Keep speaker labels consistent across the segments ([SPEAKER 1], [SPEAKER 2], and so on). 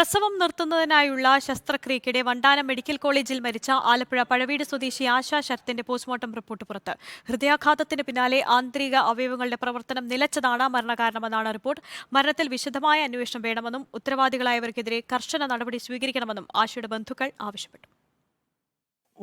[SPEAKER 1] പ്രസവം നിർത്തുന്നതിനായുള്ള ശസ്ത്രക്രിയക്കിടെ വണ്ടാനം മെഡിക്കൽ കോളേജിൽ മരിച്ച ആലപ്പുഴ പഴവീട് സ്വദേശി ആശാ ശരത്തിന്റെ പോസ്റ്റ്മോർട്ടം റിപ്പോർട്ട് പുറത്ത്. ഹൃദയാഘാതത്തിന് പിന്നാലെ ആന്തരിക അവയവങ്ങളുടെ പ്രവർത്തനം നിലച്ചതാണ് മരണകാരണമെന്നാണ് റിപ്പോർട്ട്. മരണത്തിൽ വിശദമായ അന്വേഷണം വേണമെന്നും ഉത്തരവാദികളായവർക്കെതിരെ കർശന നടപടി സ്വീകരിക്കണമെന്നും ആശയുടെ ബന്ധുക്കൾ ആവശ്യപ്പെട്ടു.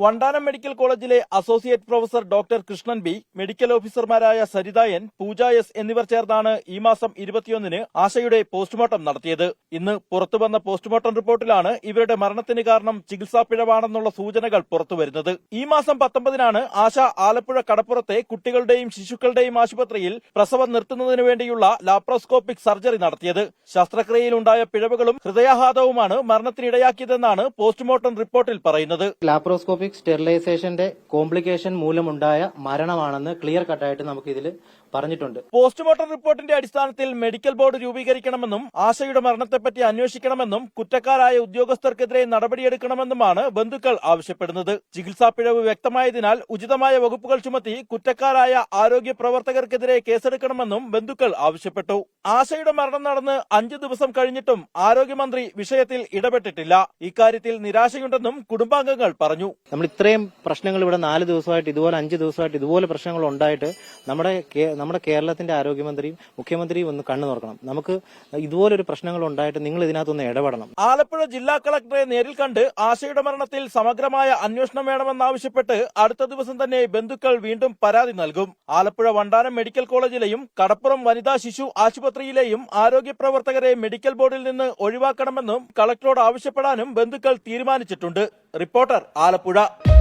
[SPEAKER 2] വണ്ടാനം മെഡിക്കൽ കോളേജിലെ associate professor doctor Krishnan B medical ഓഫീസർമാരായ സരിത എൻ പൂജ എസ് എന്നിവർ ചേർന്നാണ് ഈ മാസം ഇരുപത്തിയൊന്നിന് ആശയുടെ പോസ്റ്റ്മോർട്ടം നടത്തിയത്. ഇന്ന് പുറത്തുവന്ന പോസ്റ്റ്മോർട്ടം റിപ്പോർട്ടിലാണ് ഇവരുടെ മരണത്തിന് കാരണം ചികിത്സാ പിഴവാണെന്നുള്ള സൂചനകൾ പുറത്തുവരുന്നത്. ഈ മാസം പത്തൊമ്പതിനാണ് ആശ ആലപ്പുഴ കടപ്പുറത്തെ കുട്ടികളുടെയും ശിശുക്കളുടെയും ആശുപത്രിയിൽ പ്രസവം നിർത്തുന്നതിനു വേണ്ടിയുള്ള ലാപ്രോസ്കോപ്പിക് സർജറി നടത്തിയത്. ശസ്ത്രക്രിയയിലുണ്ടായ പിഴവുകളും ഹൃദയാഘാതവുമാണ് മരണത്തിനിടയാക്കിയതെന്നാണ് പോസ്റ്റ്മോർട്ടം റിപ്പോർട്ടിൽ പറയുന്നത്.
[SPEAKER 3] ലാപ്രോസ്കോപ്പിക് സ്റ്റെറിലൈസേഷന്റെ കോംപ്ലിക്കേഷൻ മൂലമുണ്ടായ മരണമാണെന്ന് ക്ലിയർ കട്ടായിട്ട് നമുക്ക് ഇതിൽ പറഞ്ഞിട്ടുണ്ട്.
[SPEAKER 2] പോസ്റ്റ്മോർട്ടം റിപ്പോർട്ടിന്റെ അടിസ്ഥാനത്തിൽ മെഡിക്കൽ ബോർഡ് രൂപീകരിക്കണമെന്നും ആശയുടെ മരണത്തെപ്പറ്റി അന്വേഷിക്കണമെന്നും കുറ്റക്കാരായ ഉദ്യോഗസ്ഥർക്കെതിരെ നടപടിയെടുക്കണമെന്നുമാണ് ബന്ധുക്കൾ ആവശ്യപ്പെടുന്നത്. ചികിത്സാ പിഴവ് വ്യക്തമായതിനാൽ ഉചിതമായ വകുപ്പുകൾ ചുമത്തി കുറ്റക്കാരായ ആരോഗ്യ പ്രവർത്തകർക്കെതിരെ കേസെടുക്കണമെന്നും ബന്ധുക്കൾ ആവശ്യപ്പെട്ടു. ആശയുടെ മരണം നടന്ന് അഞ്ചു ദിവസം കഴിഞ്ഞിട്ടും ആരോഗ്യമന്ത്രി വിഷയത്തിൽ ഇടപെട്ടിട്ടില്ല. ഇക്കാര്യത്തിൽ നിരാശയുണ്ടെന്നും കുടുംബാംഗങ്ങൾ പറഞ്ഞു.
[SPEAKER 3] നമ്മൾ ഇത്രയും പ്രശ്നങ്ങൾ ഇവിടെ നാല് ദിവസമായിട്ട് ഇതുപോലെ അഞ്ച് ദിവസമായിട്ട് ഇതുപോലെ പ്രശ്നങ്ങൾ ഉണ്ടായിട്ട് നമ്മുടെ നമ്മുടെ കേരളത്തിന്റെ ആരോഗ്യമന്ത്രിയും മുഖ്യമന്ത്രിയും ഒന്ന് കണ്ണു നോക്കണം നമുക്ക് ഇതുപോലെ ഒരു പ്രശ്നങ്ങൾ ഉണ്ടായിട്ട് നിങ്ങൾ ഇതിനകത്തൊന്ന് ഇടപെടണം.
[SPEAKER 2] ആലപ്പുഴ ജില്ലാ കളക്ടറെ നേരിൽ കണ്ട് ആശയുടെ മരണത്തിൽ സമഗ്രമായ അന്വേഷണം വേണമെന്നാവശ്യപ്പെട്ട് അടുത്ത ദിവസം തന്നെ ബന്ധുക്കൾ വീണ്ടും പരാതി നൽകും. ആലപ്പുഴ വണ്ടാനം മെഡിക്കൽ കോളേജിലെയും കടപ്പുറം വനിതാ ശിശു ആശുപത്രിയിലെയും ആരോഗ്യ പ്രവർത്തകരെ മെഡിക്കൽ ബോർഡിൽ നിന്ന് ഒഴിവാക്കണമെന്നും കളക്ടറോട് ആവശ്യപ്പെടാനും ബന്ധുക്കൾ തീരുമാനിച്ചിട്ടുണ്ട്. റിപ്പോർട്ടർ ആലപ്പുഴ. ahora